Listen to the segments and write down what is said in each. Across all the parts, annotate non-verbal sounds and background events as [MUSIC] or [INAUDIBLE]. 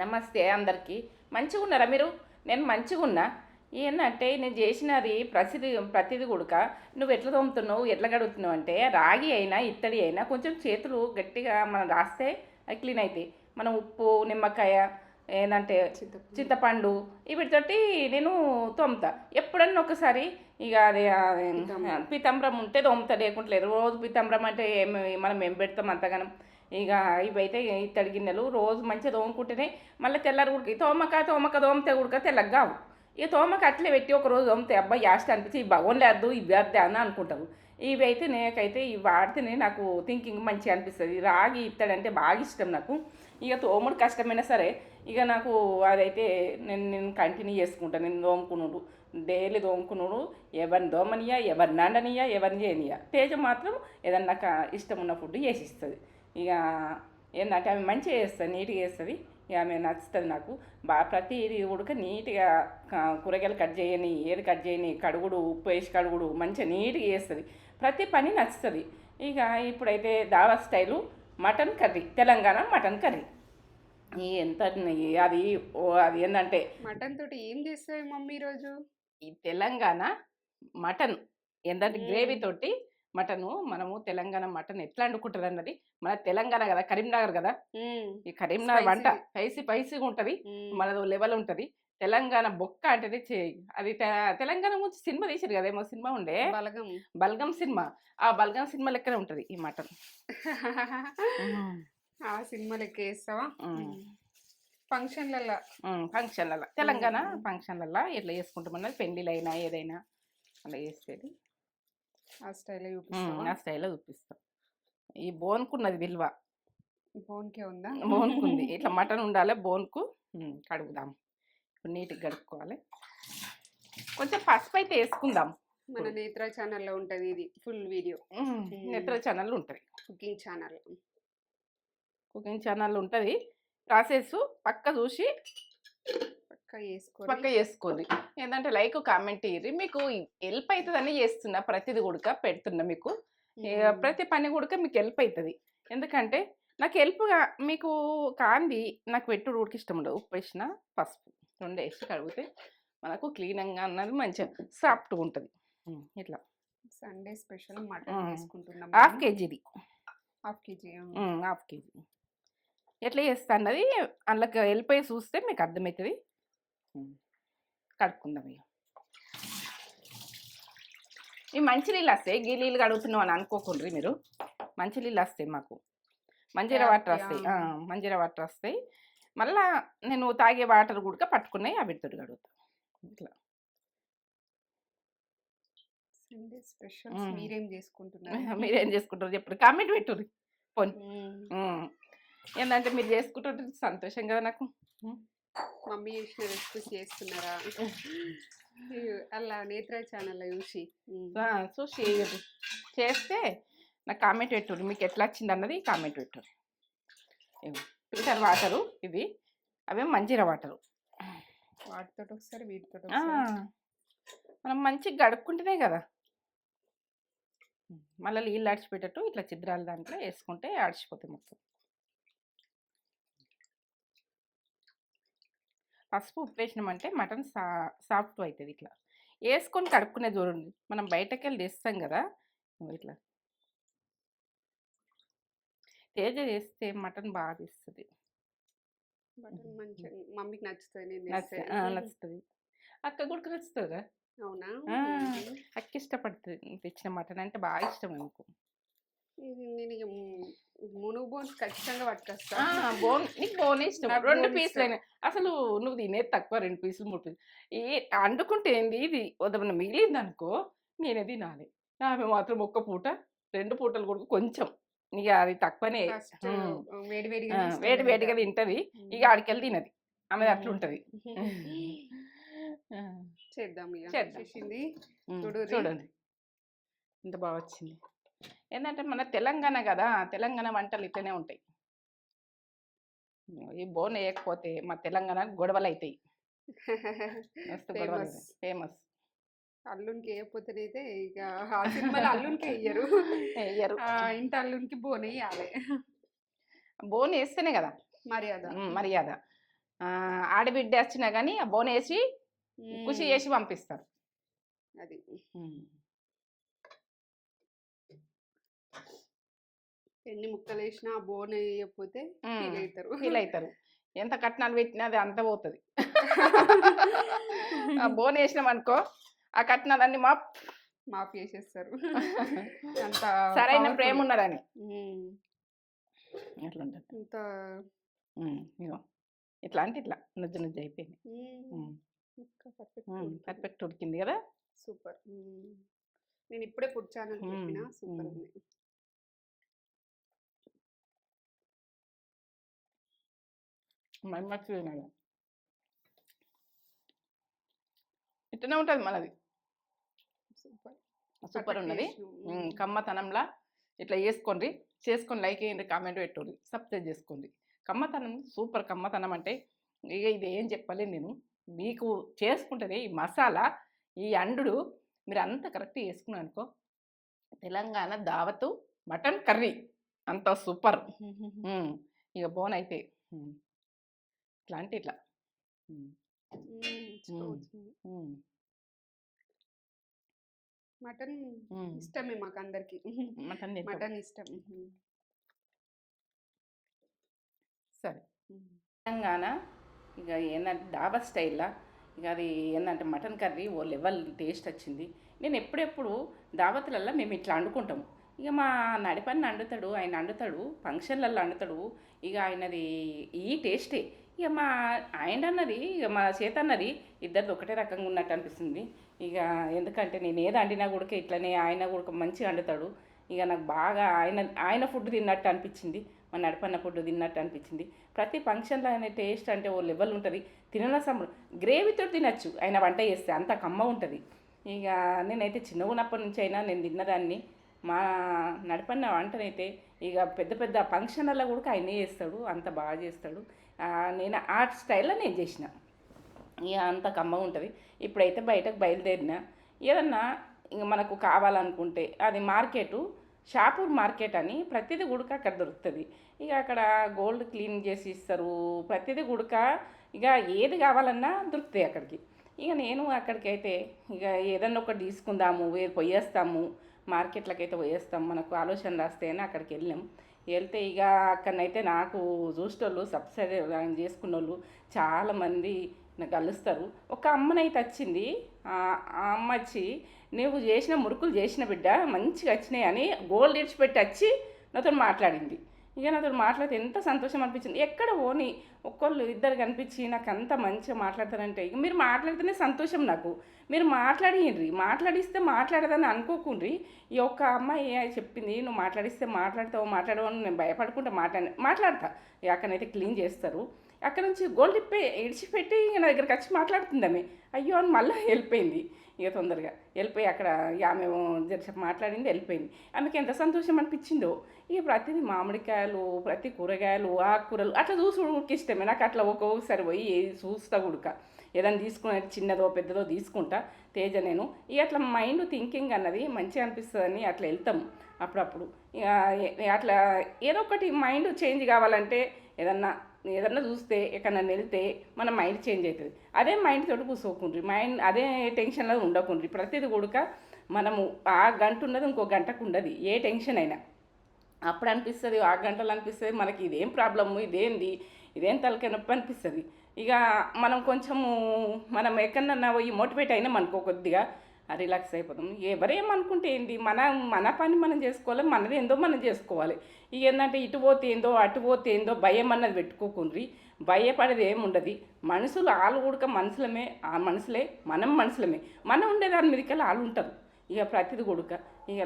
నమస్తే అందరికీ. మంచిగా ఉన్నారా మీరు? నేను మంచిగా ఉన్నా ఏంటంటే నేను చేసినది ప్రతిది ప్రతిది కూడక నువ్వు ఎట్లా తోముతున్నావు ఎట్లా గడుగుతున్నావు అంటే రాగి అయినా ఇత్తడి అయినా కొంచెం చేతులు గట్టిగా మనం రాస్తే అవి క్లీన్ అవుతాయి మనం ఉప్పు నిమ్మకాయ ఏంటంటే చింతపండు. వీటితోటి నేను తోముతా. ఎప్పుడన్నా ఒకసారి ఇక అది పీతాంబరం ఉంటే తోముతా. లేకుంటే లేదు. రోజు పీతాంబరం అంటే ఏమి మనం ఏం పెడతాం అంతగానం. ఇక ఇవైతే ఇత్తడి గిన్నెలు రోజు మంచిగా తోముకుంటేనే మళ్ళీ తెల్లారి ఉడికి తోమక తోమక తోమితే ఉడక తెల్లగా ఇక తోమక అట్లే పెట్టి ఒక రోజు తోమితే అబ్బాయి యాస్ట్ అనిపించి ఈ భగవన్ లేదు ఇవి వద్దా అని అనుకుంటావు ఇవి అయితే నేకైతే ఇవి వాడితేనే నాకు థింకింగ్ మంచిగా అనిపిస్తుంది. రాగి ఇత్తడంటే బాగా ఇష్టం నాకు. ఇక తోముడు కష్టమైనా సరే ఇక నాకు అదైతే నేను నేను కంటిన్యూ చేసుకుంటాను నేను తోముకున్నాడు డైలీ తోముకున్నాడు ఎవరిని దోమనియా ఎవరిని అండనియా ఎవరిని చేయనియా తేజ మాత్రం ఏదన్నా ఇష్టం ఉన్న ఫుడ్ చేసిస్తుంది ఇక ఏంటంటే ఆమె మంచిగా చేస్తుంది నీట్గా చేస్తుంది. ఇక ఆమె నచ్చుతుంది నాకు. బాగా ప్రతిది ఉడక నీట్గా కూరగాయలు కట్ చేయని ఏది కట్ చేయని కడుగుడు ఉప్పు వేసి కడుగుడు మంచిగా నీట్గా చేస్తుంది. ప్రతి పని నచ్చుతుంది. ఇక ఇప్పుడైతే దావా style mutton curry Telangana mutton curry. ఎంత అది అది ఏంటంటే మటన్ తోటి ఏం చేస్తావు మమ్మీ ఈరోజు? ఈ తెలంగాణ మటన్. ఏంటంటే. గ్రేవీ తోటి మటను మనము తెలంగాణ మటన్ ఎట్లా వండుకుంటుంది అన్నది మన తెలంగాణ కదా కరీంనగర్ కదా. ఈ కరీంనగర్ వంట. స్పైసీ. స్పైసీగా ఉంటుంది. మనది లెవెల్ ఉంటుంది. తెలంగాణ బొక్క అంటేనే చే అది తెలంగాణ గురించి సినిమా తీసారు కదా ఏమో సినిమా ఉండే. బలగం. బల్గం సినిమా. ఆ బల్గం సినిమా లెక్కనే ఉంటుంది ఈ మటన్. ఆ సినిమా లెక్క వేస్తావా. ఫంక్షన్లలో ఫంక్షన్లలో తెలంగాణ. ఫంక్షన్లలో ఎట్లా చేసుకుంటామన్నది పెళ్ళిళ్ళైనా ఏదైనా అలా చేసేది. ఆ స్టైల్ మ్మ్. చూపిస్తావా? ఆ స్టైల్లో చూపిస్తాం. ఈ బోన్కున్నది విలువ. ఫోన్కే ఉందా? బోన్కుంది. ఇట్లా మటన్ ఉండాలి బోన్కు. కడుగుదాం. నీట్గా కడుక్కోవాలి. కొంచెం పసుపు అయితే వేసుకుందాం. మన నేత్ర ఛానల్లో ఉంటది ఇది ఫుల్ వీడియో. నిద్ర ఛానల్ ఉంటుంది. Cooking channel. కుకింగ్ ఛానల్ ఉంటుంది. ప్రాసెస్ పక్క చూసి పక్క చేసుకోండి ఏంటంటే లైక్ కామెంట్ ఇయ్యి మీకు హెల్ప్ అవుతుందని చేస్తున్నా ప్రతిది కూడా పెడుతున్నా మీకు. ప్రతి పని కూడా మీకు హెల్ప్ అవుతుంది ఎందుకంటే నాకు హెల్ప్గా మీకు కాంది నాకు పెట్టుడు ఉడికి ఇష్టం ఉండదు. ఉప్పు వేసిన పసుపు రెండు వేసి కడిగితే మనకు క్లీనంగా అన్నది మంచిగా సాఫ్ట్గా ఉంటుంది. ఇట్లా. Sunday special mutton half కేజీది. Half KG half KG. ఎట్లా చేస్తా అన్నది అందులోకి వెళ్ళిపోయి చూస్తే మీకు అర్థమవుతుంది కడుక్కుందాం ఇక ఈ మంచి నీళ్ళు వస్తాయి గీ నీళ్ళు కడుగుతున్నాం అని అనుకోకుండ్రి మీరు. మంచి నీళ్ళు వస్తాయి మాకు. మంజీర వాటర్ వస్తాయి. మంజీర వాటర్ వస్తాయి. మళ్ళా నేను తాగే వాటర్ కూడా పట్టుకున్నాయి అవి తోటి కడుగుతా. ఇట్లా. మీరేం చేసుకుంటున్నారు? [LAUGHS] మీరేం చేసుకుంటారు చెప్పండి. కామెంట్ పెట్టుర్రి. పోనీ. ఏంటంటే మీరు చేసుకుంటుంటే సంతోషం కదా నాకు. మమ్మీ చేసిన రెసిపీస్ చేస్తున్నారా? అలా నేత్ర ఛానల్ చూసి. చూసి. చేస్తే నాకు కామెంట్ పెట్టుర్రి. మీకు ఎట్లా వచ్చింది అన్నది కామెంట్ పెట్టుర్రి. ఇవి ఫిల్టర్ వాటరు ఇవి. అవే మంజీర వాటరు వాటితో ఒకసారి వీటితో మనం మంచిగా గడుక్కుంటేనే కదా. మళ్ళీ నీళ్ళు ఆడిచిపెట్టట్టు ఇట్లా చిద్రాల దాంట్లో వేసుకుంటే ఆడిచిపోతాయి మొత్తం. పసుపు ఉప్పు వేసినామంటే మటన్ సా సాఫ్ట్ అవుతుంది ఇట్లా. వేసుకొని కడుక్కునే చూడండి మనం బయటకు వెళ్ళి తెస్తాం కదా! ఇట్లా. తేజ చేస్తే మటన్ బాగా తీస్తుంది. మమ్మీకి నచ్చుతుంది నచ్చుతుంది. అక్క కూడా నచ్చుతుందా? అవునా. అక్క ఇష్టపడుతుంది. తెచ్చిన మటన్ అంటే బాగా ఇష్టం నాకు. ఇది నేను మునుగు బోన్స్ ఖచ్చితంగా పట్టుకొస్తా. బోన్ నీకు బోన్ ఇష్టం. నాకు రెండు పీసులు ఇష్టం. అసలు నువ్వు తినేది తక్కువ రెండు పీసులు మూడు పీసులు. ఏ అండుకుంటే ఏంది? ఇది వదమన్న మిగిలింది అనుకో నేనే తినాలి. ఆమె మాత్రం ఒక్క పూట రెండు పూటలు కూడా కొంచెం. ఇక అది తక్కువనే. వేడి వేడిగా వేడి వేడిగా తింటది. ఇక ఆడికెళ్ళి తినది. ఆమె అట్లా ఉంటది. ఆ, చేద్దాం. చేద్దాం. చూడండి. ఎంత బాగా వచ్చింది. ఏంటంటే మన తెలంగాణ కదా! తెలంగాణ వంటలు ఇట్లనే ఉంటాయి. ఈ బోన్ వేయకపోతే మా తెలంగాణ గొడవలు అవుతాయి మస్తు గొడవలు Famous. ఫేమస్. అల్లునికి వేయకపోతేనైతే ఇక ఆ సినిమాలో అల్లునికి వేయరు. వేయరు. ఇంటి అల్లునికి బోన్ వేయాలి. బోన్ వేస్తేనే కదా! మర్యాద. మర్యాద. ఆడబిడ్డ వచ్చినా కానీ ఆ బోన్ వేసి కృషి. చేసి పంపిస్తారు. అది. ఎన్ని ముక్కలు వేసినా బోన్ వేయకపోతే ఫీల్ అవుతారు ఫీల్ అవుతారు ఎంత కట్నాలు పెట్టినా అది అంత పోతుంది. ఆ [LAUGHS] బోన్ వేసినాం అనుకో ఆ కట్నాలన్నీ మా మాఫ్ చేసేస్తారు. [LAUGHS] అంత సరైన. ప్రేమ ఉన్నదని అంత ఉమ్, ఇగో ఇట్లా అంటే ఇట్లా నుజ్జు నుజ్జు అయిపోయింది. పర్ఫెక్ట్ ఉడికింది. కదా? సూపర్. నేను ఇప్పుడే. చెప్పిన సూపర్ మ్మ్. ఉంది మమ్మచ్చి మేడం ఇట్లనే ఉంటుంది మనది. సూపర్. ఉన్నది. కమ్మతనంలా ఇట్లా చేసుకోండి చేసుకొని లైక్ చేయండి కామెంట్ పెట్టుకోండి సబ్స్క్రైబ్ చేసుకోండి. కమ్మతనం సూపర్ కమ్మతనం అంటే ఇక ఇది ఏం చెప్పలేదు నేను. మీకు చేసుకుంటుంది ఈ మసాలా ఈ అండు మీరు అంత కరెక్ట్ చేసుకున్నారు అనుకో తెలంగాణ దావతు మటన్ కర్రీ అంత సూపర్. ఇక బోన్ అయితే ఇట్లా. అంటే ఇట్లా మటన్. ఇష్టమే మాకు అందరికి మటన్. మటన్ ఇష్టం. సరే. తెలంగాణ ఇక ఏంటంటే డాబా స్టైల్లా? ఇక అది ఏంటంటే మటన్ కర్రీ ఓ లెవెల్ టేస్ట్ వచ్చింది. నేను ఎప్పుడెప్పుడు దావతులల్లో మేము ఇట్లా వండుకుంటాము. ఇక మా నడిపని వండుతాడు ఆయన వండుతాడు ఫంక్షన్లలో వండుతాడు. ఇక ఆయనది ఈ టేస్టే. ఇక మా ఆయన అన్నది ఇక మా చేత అన్నది ఇద్దరిది ఒకటే రకంగా ఉన్నట్టు అనిపిస్తుంది. ఇక ఎందుకంటే నేను ఏది వండినా కూడా ఇట్లనే ఆయన కూడా మంచిగా వండుతాడు. ఇక నాకు బాగా ఆయన ఆయన ఫుడ్ తిన్నట్టు అనిపించింది. మన నడపన్న ఫుడ్ తిన్నట్టు అనిపించింది. ప్రతి ఫంక్షన్లో ఆయన టేస్ట్ అంటే ఓ లెవెల్ ఉంటుంది. తినన సమ గ్రేవీతో తినచ్చు. ఆయన వంట చేస్తే అంత కమ్మ ఉంటుంది. ఇక నేనైతే చిన్నగా ఉన్నప్పటి నుంచి అయినా నేను తిన్నదాన్ని. మా నడపన్న వంటనైతే ఇక పెద్ద పెద్ద ఫంక్షన్లలో కూడా ఆయనే చేస్తాడు అంత బాగా చేస్తాడు. నేను ఆ స్టైల్లో నేను చేసిన. ఇక అంత కమ్మ ఉంటుంది. ఇప్పుడైతే బయటకు బయలుదేరిన. ఏదన్నా ఇంక మనకు కావాలనుకుంటే అది మార్కెటు షాపూర్ మార్కెట్ అని ప్రతిదీ గుడక అక్కడ దొరుకుతుంది. ఇక అక్కడ గోల్డ్ క్లీన్ చేసి ఇస్తారు. ప్రతిదీ గుడక ఇక ఏది కావాలన్నా దొరుకుతాయి అక్కడికి. ఇక నేను అక్కడికైతే ఇక ఏదన్నా ఒకటి తీసుకుందాము వేరు పొయ్యేస్తాము మార్కెట్లకి అయితే పోయేస్తాం మనకు ఆలోచన రాస్తేనే అక్కడికి వెళ్ళాం వెళ్తే ఇక అక్కడనైతే నాకు చూసేటోళ్ళు సబ్సిడీ చేసుకున్న వాళ్ళు చాలామంది నాకు కలుస్తారు. ఒక అమ్మనైతే వచ్చింది. ఆ ఆ అమ్మ వచ్చి నువ్వు చేసిన మురుకులు చేసిన బిడ్డ మంచిగా వచ్చినాయి అని గోల్డ్ ఇడిచిపెట్టి వచ్చి నాతో మాట్లాడింది. ఇక నాతో మాట్లాడితే ఎంత సంతోషం అనిపించింది. ఎక్కడ పోని ఒక్కళ్ళు ఇద్దరు కనిపించి నాకు అంత మంచిగా మాట్లాడతారంటే ఇక మీరు మాట్లాడితేనే సంతోషం నాకు. మీరు మాట్లాడియండ్రి మాట్లాడిస్తే మాట్లాడదని అనుకోకుండ్రి ఈ ఒక్క అమ్మాయి చెప్పింది నువ్వు మాట్లాడిస్తే మాట్లాడతావు మాట్లాడవు నేను భయపడుకుంటా మాట్లాడి మాట్లాడతా. ఇక అక్కడైతే క్లీన్ చేస్తారు. అక్కడ నుంచి గోల్డ్ ఇప్పి ఇడిచిపెట్టి నా దగ్గరికి వచ్చి మాట్లాడుతుంది ఆమె అయ్యో అని మళ్ళీ వెళ్ళిపోయింది. ఇక తొందరగా వెళ్ళిపోయి అక్కడ ఇక ఆమె జరసేపు మాట్లాడింది వెళ్ళిపోయింది. ఆమెకి ఎంత సంతోషం అనిపించిందో. ఇక ప్రతిదీ మామిడికాయలు ప్రతి కూరగాయలు ఆకుకూరలు అట్లా చూసి ఇష్టమే. నాకు అట్లా ఒక్కొక్కసారి పోయి చూస్తా ఉడక. ఏదైనా తీసుకునే చిన్నదో పెద్దదో తీసుకుంటా. తేజ నేను. ఇక అట్లా మైండ్ థింకింగ్ అన్నది మంచిగా అనిపిస్తుందని అట్లా వెళ్తాం. అప్పుడప్పుడు. ఇక అట్లా ఏదో ఒకటి మైండ్ చేంజ్ కావాలంటే ఏదన్నా ఏదన్నా చూస్తే ఎక్కడన్నా వెళ్తే మన మైండ్ చేంజ్ అవుతుంది అదే మైండ్ తోటి కూర్చోకుండ్రి. మైండ్ అదే టెన్షన్లో ఉండకుండ్రి. ప్రతిది కూడక మనము ఆ గంట ఉన్నది ఇంకో గంటకు ఉండదు. ఏ టెన్షన్ అయినా. అప్పుడు అనిపిస్తుంది ఆ గంటలు అనిపిస్తుంది మనకి ఇదేం ప్రాబ్లము ఇదేంది ఇదేం తలకాయ నొప్పి అనిపిస్తుంది. ఇక మనం కొంచెము మనం ఎక్కడన్నా పోయి మోటివేట్ అయినాం అనుకో కొద్దిగా రిలాక్స్ అయిపోతాం. ఎవరేమనుకుంటే ఏంటి మన మన పని మనం చేసుకోవాలి మనది ఏందో మనం చేసుకోవాలి. ఇక ఏంటంటే ఇటు పోతే ఏందో అటు పోతే ఏందో భయం అన్నది పెట్టుకోకుండ్రి. భయపడేది ఏముండదు మనుషులు ఆలు ఉడక మనుషులమే ఆ మనుషులే మనం మనుషులమే. మనం ఉండేదాని మీదకి వాళ్ళు ఉంటారు. ఇక ప్రతిది కొడుక. ఇక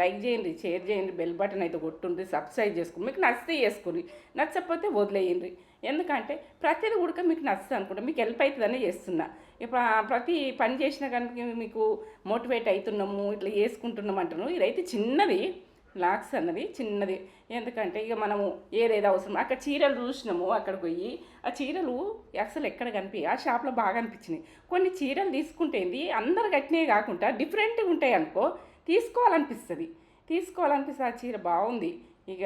లైక్ చేయండి షేర్ చేయండి బెల్ బటన్ అయితే కొట్టుండ్రి సబ్స్క్రైబ్ చేసుకోండి మీకు నచ్చితే చేసుకోండి నచ్చకపోతే వదిలేయండి ఎందుకంటే ప్రతిది ఉడక మీకు నచ్చుతుంది అనుకుంటా. మీకు హెల్ప్ అవుతుందని చేస్తున్నా. ఇప్పుడు ప్రతి పని చేసిన కనుక మీకు మోటివేట్ అవుతున్నాము ఇట్లా వేసుకుంటున్నాం అంటున్నాము ఇదైతే చిన్నది లాక్స్ అన్నది చిన్నది. ఎందుకంటే ఇక మనము ఏదేదో అవసరం. అక్కడ చీరలు చూసినాము అక్కడికి పోయి. ఆ చీరలు అసలు ఎక్కడ కనిపి ఆ షాప్లో బాగా అనిపించినాయి. కొన్ని చీరలు తీసుకుంటేంది అందరు కట్టినవి కాకుండా డిఫరెంట్గా ఉంటాయి అనుకో తీసుకోవాలనిపిస్తుంది. తీసుకోవాలనిపిస్తుంది ఆ చీర బాగుంది. ఇక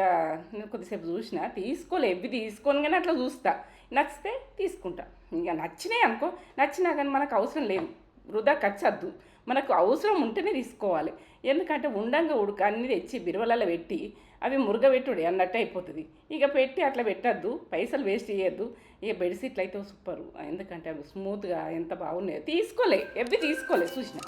నేను కొద్దిసేపు చూసిన తీసుకోలే. ఎవ్వి తీసుకోను కానీ అట్లా చూస్తా. నచ్చితే తీసుకుంటా. ఇంకా నచ్చినాయి అనుకో నచ్చినా కానీ మనకు అవసరం లేదు. వృధా ఖర్చు మనకు అవసరం ఉంటేనే తీసుకోవాలి. ఎందుకంటే ఉండంగా ఉడక అన్ని తెచ్చి బిరువలలో పెట్టి అవి మురుగబెట్టుడే అన్నట్టు అయిపోతుంది. ఇక పెట్టి అట్లా పెట్టద్దు. పైసలు వేస్ట్ చేయొద్దు. ఇక బెడ్షీట్లు అయితే సూపరు. ఎందుకంటే అవి స్మూత్గా ఎంత బాగున్నాయో తీసుకోలే. ఎవ్వి తీసుకోలే చూసిన.